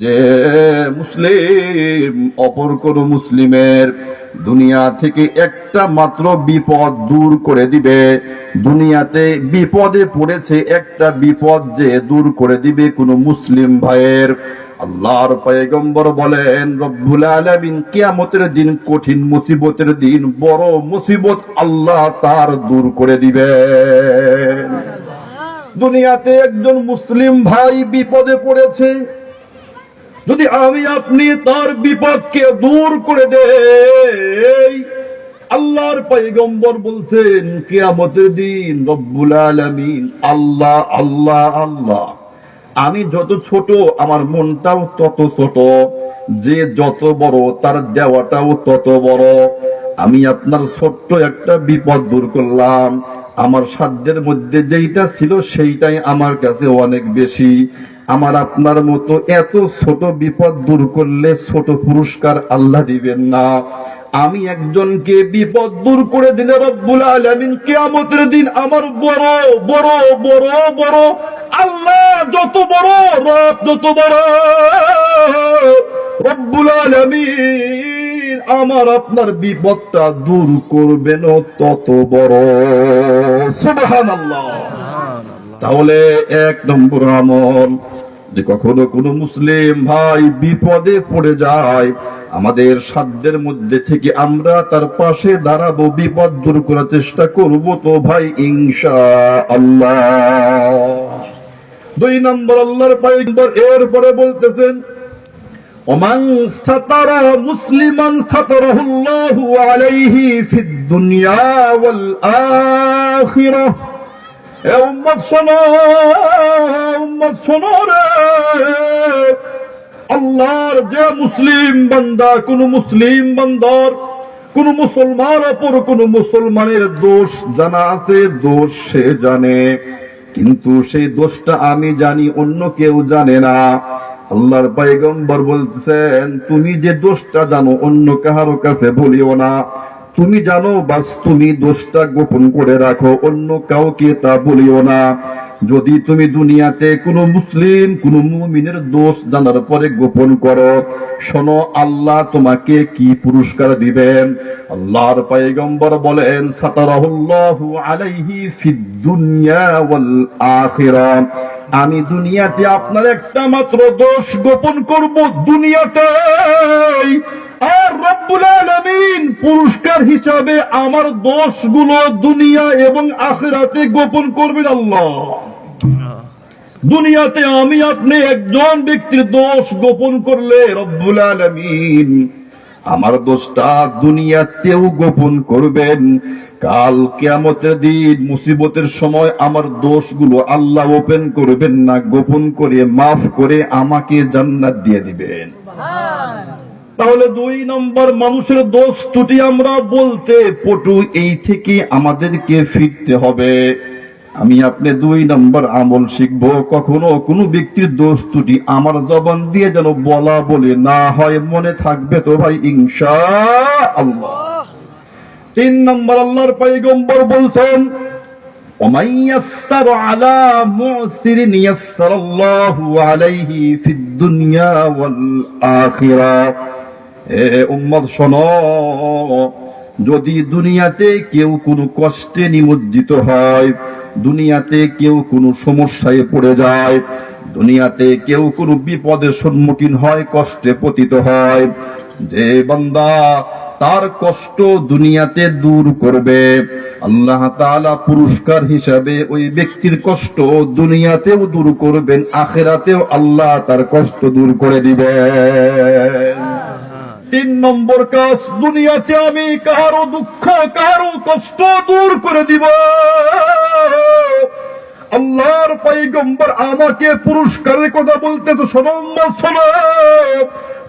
যে মুসলিম অপর কোন মুসলিমের দুনিয়া থেকে একটা মাত্র বিপদ দূর করে দিবে। দুনিয়াতে বিপদে পড়েছে একটা বিপদ যে দূর করে দিবে কোন মুসলিম ভাইয়ের। আল্লাহর পয়গম্বর বলেন রব্বুল আলামিন কিয়ামতের দিন কঠিন মুসিবতের দিন বড় মুসিবত আল্লাহ তার দূর করে দিবে। দুনিয়াতে একজন মুসলিম ভাই বিপদে পড়েছে যদি আমি আপনি তার বিপদকে দূর করে দেই, আল্লাহর পয়গম্বর বলছেন, কিয়ামতের দিন রব্বুল আলামিন আল্লাহ আল্লাহ আল্লাহ। আমি যত ছোট, আমার মনটাও তত ছোট, যে যত বড়, তার দেওয়াটাও তত বড়। আমি আপনার ছোট্ট একটা বিপদ দূর করলাম, আমার সাধ্যের মধ্যে যেইটা ছিল সেইটাই আমার কাছে অনেক বেশি। আমার আপনার মতো এত ছোট বিপদ দূর করলে ছোট পুরস্কার আল্লাহ দিবেন না। আমি একজনকে বিপদ দূর করে দিলে রব্বুল আলামিন কিয়ামতের দিন আমার বড় বড় বড় বড় আল্লাহ যত বড় রব যত বড়। রব্বুল আলামিন আমার আপনার বিপদটা দূর করবেন তত বড়। সুবহানাল্লাহ। তাহলে এক নম্বর আমল যে কখনো কোনো মুসলিম ভাই বিপদে পড়ে যায়, আমাদের সাধ্যের মধ্যে থেকে আমরা তার পাশে দাঁড়াবো, বিপদ দূর করার চেষ্টা করব তো ভাই ইনশা আল্লাহ দুই নম্বর আল্লাহর পাইম্বর এরপরে বলতেছেন, ওমান সাতারা মুসলিমান সাতারাহুল্লাহু আলাইহি ফিদ দুনিয়া ওয়াল এ উম্মত শোনো উম্মত শোনো রে। আল্লাহর যে মুসলিম বান্দা, কোন মুসলিম বান্দার, কোন মুসলমান অপর কোন মুসলমানের দোষ জানা আছে, দোষ সে জানে। কিন্তু সেই দোষটা আমি জানি, অন্য কেউ জানে না। আল্লাহর পাইগম্বর বলতেছেন, তুমি যে দোষটা জানো, অন্য কাহারো কাছে বলিও না। তুমি জানো, বাস তুমি দোষটা গোপন করে রাখো, অন্য কাউকে তা বলিও না। যদি তুমি দুনিয়াতে কোনো মুসলিম, কোন মুমিনের দোষ জানার পরে গোপন করো, শোনো, আল্লাহ তোমাকে কি পুরস্কার দিবেন? আল্লাহর পয়গম্বর বলেন, সাতারাহুল্লাহু আলাইহি ফিদ দুনিয়া ওয়াল আখিরা আমি দুনিয়াতে আপনার একটা মাত্র দোষ গোপন করব দুনিয়াতে। আর রব্বুল আলামিন পুরস্কার হিসাবে আমার দোষগুলো দুনিয়া এবং আখিরাতে গোপন করবেন আল্লাহ। দুনিয়াতে আমি আপনি একজন ব্যক্তির দোষ গোপন করলে রব্বুল আলামিন আমার দোষটা দুনিয়াতেও গোপন করবেন। কাল কেয়ামতের দিন মুসিবতের সময় আমার দোষগুলো আল্লাহ ওপেন করবেন না গোপন করে মাফ করে আমাকে জান্নাত দিয়ে দিবেন। তাহলে দুই নম্বর মানুষের দোষ ত্রুটি আমরা বলতে পটু এই থেকে আমাদেরকে ফিরতে হবে। আমি আপনি দুই নম্বর আমল শিখব। কখনো কোনো ব্যক্তির দোষ তুটি আমার জবান দিয়ে যেন বলা বলে না হয়, মনে থাকবে তো ভাই ইনশা আল্লাহ তিন নম্বর আল্লাহর পাইগম্বর বলছেন আলাইহি যদি দুনিয়াতে কেউ কোনো কষ্টে নিমজ্জিত হয়, দুনিয়াতে কেউ কোনো সমস্যায় পড়ে যায়, দুনিয়াতে কেউ কোনো বিপদের সম্মুখীন হয়, কষ্টে পতিত হয়, যে বান্দা তার কষ্ট দুনিয়াতে দূর করবে, আল্লাহ তালা পুরস্কার হিসাবে ওই ব্যক্তির কষ্ট দুনিয়াতেও দূর করবেন, আখেরাতেও আল্লাহ তার কষ্ট দূর করে দিবেন। তিন নম্বর কাজ, দুনিয়াতে আমি কারও দুঃখ কারও কষ্ট দূর করে দিব। আল্লাহর পাইগম্বর আমাকে পুরস্কারের কথা বলতে তো শোনো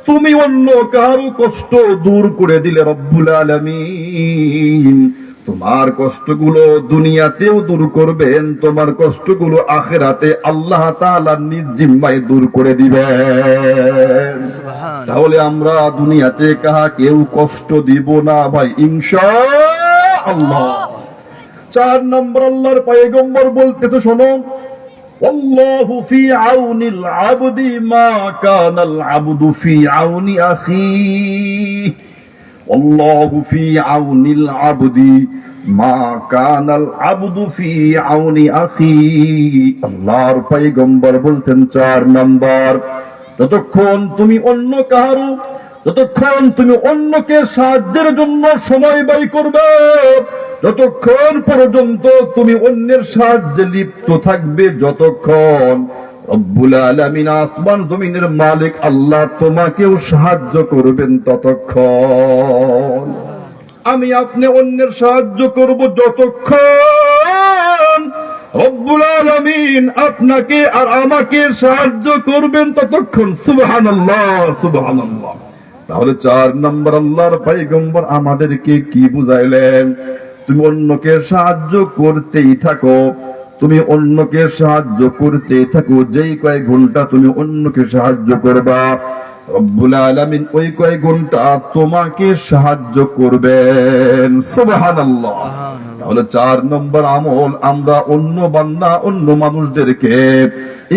তুমি অন্য কারও কষ্ট দূর করে দিলে রব্বুল আলামিন। তোমার কষ্টগুলো দুনিয়াতেও দূর করবেন তোমার কষ্টগুলো আখেরাতে আল্লাহ নিজ জিম্মায় দূর করে দিবেন। তাহলে আমরা দুনিয়াতে কাহা কেউ কষ্ট দিব না ভাই আল্লাহ চার নম্বর আল্লাহর পায়গম্বর বলতে তো শোনো আল্লাহু আউনিল আবদি মা কানাল আবদু ফি আউনি আখিহি والله في عون العبد মা কানাল আবদু ফি আউনি আখি আল্লাহর পয়গম্বর বলতেন চার নাম্বার যতক্ষণ তুমি অন্য কাহারো যতক্ষণ তুমি অন্যকে সাহায্যের জন্য সময় ব্যয় করবে যতক্ষণ পর্যন্ত তুমি অন্যের সাহায্যে লিপ্ত থাকবে যতক্ষণ আসমান জমিনের মালিক আল্লাহ তোমাকেও সাহায্য করবেন ততক্ষণ। আমি আপনি অন্যের সাহায্য করব যতক্ষণ। রব্বুল আলামিন আপনাকে আর আমাকে সাহায্য করবেন ততক্ষণ। সুবহানাল্লাহ সুবহানাল্লাহ। তাহলে চার নম্বর আল্লাহর পয়গম্বর আমাদেরকে কি বুঝাইলেন? তুমি অন্যকে সাহায্য করতেই থাকো। তুমি অন্যকে সাহায্য করতে থাকো। যেই কয়েক ঘণ্টা তুমি অন্যকে সাহায্য করবা রব্বুল আলামিন ওই কয়েক ঘণ্টা তোমাকে সাহায্য করবেন। সুবহানাল্লাহ। তাহলে চার নম্বর আমল আমরা অন্য বান্দা অন্য মানুষদেরকে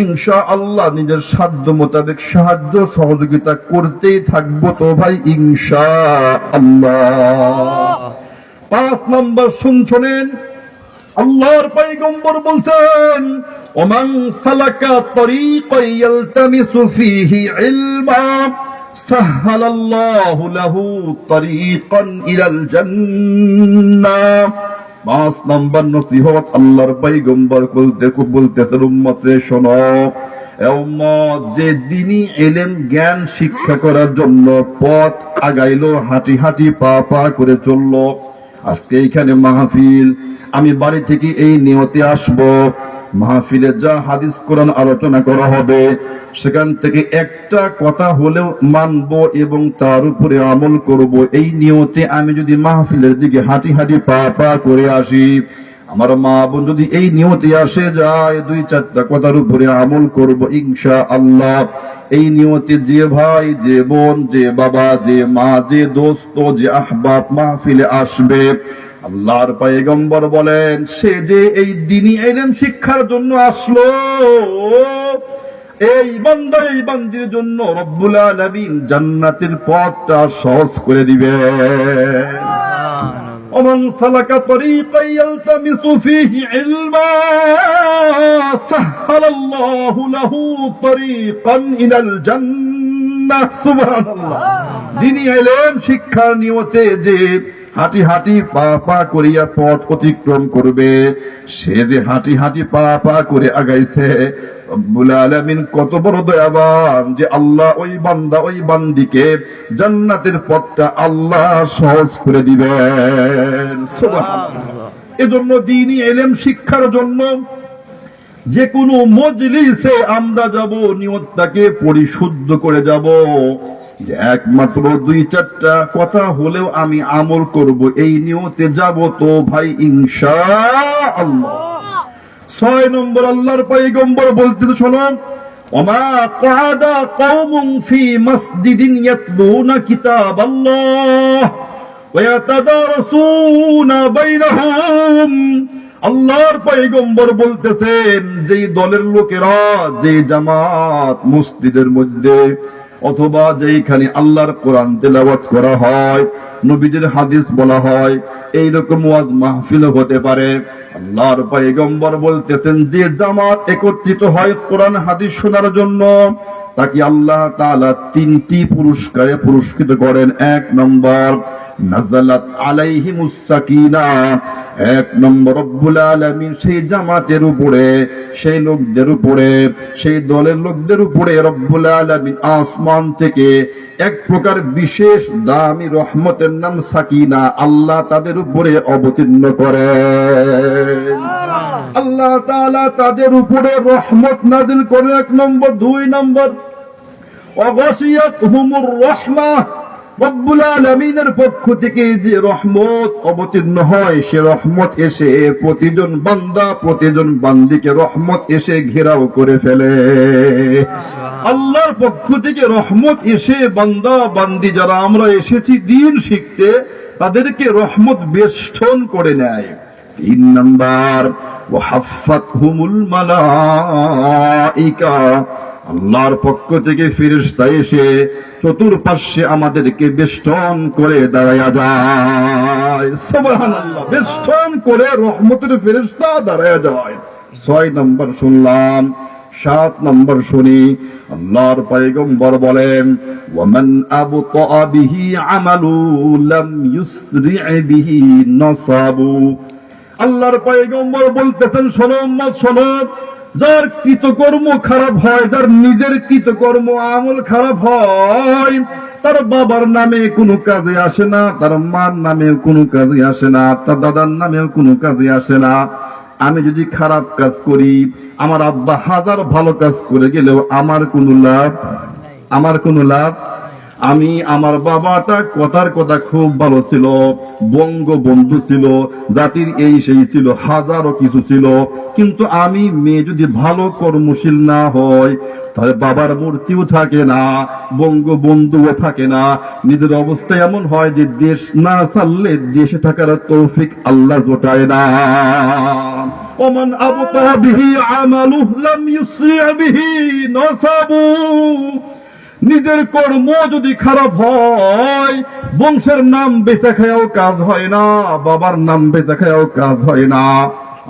ইনশা আল্লাহ নিজের সাধ্য মোতাবেক সাহায্য সহযোগিতা করতেই থাকব তো ভাই ইনশা আল্লাহ। পাঁচ নম্বর শুনছনেন আল্লাহর পয়গম্বর বলছেন, ওমান সালাকা তরিকান ইয়ালতামিসু ফীহি ইলমা সাহহালাল্লাহু লাহু তরিকান ইলাল জান্নাহ পাঁচ নম্বর নসিহত আল্লাহর পয়গম্বর বলতে বলতেছেন, উম্মতে, শোনো যে দিনই এলেম, জ্ঞান শিক্ষা করার জন্য পথ আগাইলো, হাঁটি হাঁটি পা পা করে চলল আজকে এইখানে মাহফিল। আমি বাড়ি থেকে এই নিয়তে আসব। মাহফিলে যা হাদিস কোরআন আলোচনা করা হবে, সেখান থেকে একটা কথা হলেও মানব এবং তার উপরে আমল করব। এই নিয়তে আমি যদি মাহফিলের দিকে হাঁটি হাঁটি পা পা করে আসি আমার মা বোন যদি এই নিয়তে আসে যায়, দুই চারটা কথার উপরে আমল করব ইনশা আল্লাহ এই নিয়তে যে ভাই, যে বোন, যে বাবা, যে মা, যে দোস্ত, যে আহবাব মাহফিলে আসবে, আল্লাহর পায়গম্বর বলেন, সে যে এই দিনই এলেম শিক্ষার জন্য আসলো, এই বান্দা, এই বান্দির জন্য রব্বুল আলামিন জান্নাতের পথটা সহজ করে দিবে ومن سلك طريقا يلتمس فيه علما سهل الله له طريقا إلى الجنة سبحان الله দিনী এলেম শিক্ষার নিয়তে যে হাঁটি হাঁটি পা পা করিয়া পথ অতিক্রম করবে সে যে হাঁটি হাঁটি পা পা করে আগাইছে কত বড় দয়াবান যে আল্লাহ ওই বান্দা ওই বান্দিকে জান্নাতের পথটা আল্লাহ সহজ করে দিবেন। এজন্য দিনই এলেম শিক্ষার জন্য যে কোনো মজলিসে আমরা যাব, নিয়তটাকে পরিশুদ্ধ করে যাব। যে একমাত্র দুই চারটা কথা হলেও আমি আমল করব, এই নিয়তে যাব তো ভাই ইনশা আল্লাহ ছয় নম্বর আল্লাহর পাইগম্বর বলতে শোনো, ওমা কাদা কওমুন ফি মাসজিদিন ইয়াতলুনা কিতাবাল্লাহ ওয়া ইয়াতাদারসুনা বাইনাহুম। আল্লাহর পয়গম্বর বলতেছেন, যেই দলের লোকেরা যে জামাত মসজিদের মধ্যে অথবা যেইখানে আল্লাহর কোরআন তেলাওয়াত করা হয়, নবীদের হাদিস বলা হয় এই রকম ওয়াজ মাহফিল হতে পারে। আল্লাহর পয়গম্বর বলতেছেন, যে জামাত একত্রিত হয় কোরআন হাদিস শোনার জন্য, তাকে আল্লাহ তাআলা তিনটি পুরস্কারে পুরস্কৃত করেন। এক নম্বর নাজালাত আলাইহিমুস সাকিনা। এক নম্বর রব্বুল আলামিন সেই জামাতের উপরে সেই লোকদের উপরে সেই দলের লোকদের উপরে রব্বুল আলামিন আসমান থেকে এক প্রকার বিশেষ দামি রহমতের নাম সাকিনা আল্লাহ তাদের উপরে অবতীর্ণ করে। আল্লাহ তাআলা তাদের উপরে রহমত নাজিল করে। এক নম্বর দুই নম্বর অগসিয়াত হুমুর রহমা। রব্বুল আলমিনের পক্ষ থেকে যে রহমত অবতীর্ণ হয়, সে রহমত এসে প্রতিজন বান্দা, প্রতিজন বান্দিকে রহমত এসে ঘেরাও করে ফেলে। আল্লাহর পক্ষ থেকে রহমত এসে বান্দা, বান্দি যারা আমরা এসেছি দিন শিখতে, তাদেরকে রহমত বেষ্টন করে নেয়। তিন নাম্বার, ওয়াহাফাতহুমুল মালাইকা। আল্লাহর পক্ষ থেকে ফিরিস্তা এসে চতুর্পার্শ্বে আমাদেরকে বেষ্টন করে দাঁড়ায়া যায়। বেষ্টন করে রহমতের ফেরেশতা দাঁড়ায়া যায়। ছয় নম্বর শুনলাম, সাত নম্বর শুনি, আল্লাহর পয়গম্বর বলেন, ওয়ামান আবতা বিহি আমালু লাম ইউসরি বিহি নাসাবু। আল্লাহর পয়গম্বর বলতেছেন, শোনো শোনো যার কৃতকর্ম খারাপ হয়, যার নিজের কৃতকর্ম আমল খারাপ হয়, তার বাবার নামে কোনো কাজে আসে না, তার মার নামে কোনো কাজে আসে না, তার দাদার নামেও কোনো কাজে আসে না। আমি যদি খারাপ কাজ করি, আমার আব্বা হাজার ভালো কাজ করে গেলেও আমার কোনো লাভ, আমার কোনো লাভ আমি আমার বাবাটা কথার কথা খুব ভালো ছিল, বঙ্গবন্ধু ছিল, জাতির এই সেই ছিল, হাজারো কিছু ছিল। কিন্তু আমি মেয়ে যদি ভালো কর্মশীল না হয় তাহলে বাবার মূর্তিও থাকে না, বঙ্গবন্ধুও থাকে না। নিজের অবস্থা এমন হয় যে দেশ না চাললে দেশে থাকার তৌফিক আল্লাহ জোটায় না। ওমান আবতা বিহি, আমালুহ লাম ইউসরি বিহি, নসাবু। নিজের কর্ম যদি খারাপ হয়, বংশের নাম বেচা খায়াও কাজ হয় না, বাবার নাম বেচা খায়াও কাজ হয় না।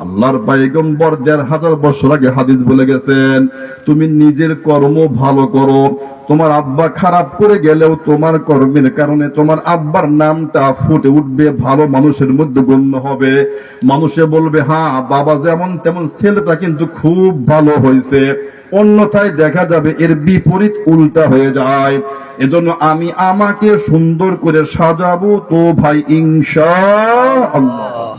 আল্লাহর পাইগম্বর দেড় হাজার বছর আগে হাদিস বলে গেছেন, তুমি নিজের কর্ম ভালো করো, তোমার আব্বা খারাপ করে গেলেও তোমার কর্মের কারণে তোমার আব্বার নামটা ফুটে উঠবে, ভালো মানুষের মধ্যে গণ্য হবে। মানুষে বলবে হ্যাঁ বাবা যেমন তেমন ছেলেটা কিন্তু খুব ভালো হয়েছে। অন্যথায় দেখা যাবে এর বিপরীত উল্টা হয়ে যায়। এজন্য আমি আমাকে সুন্দর করে সাজাবো তো ভাই ইনশা আল্লাহ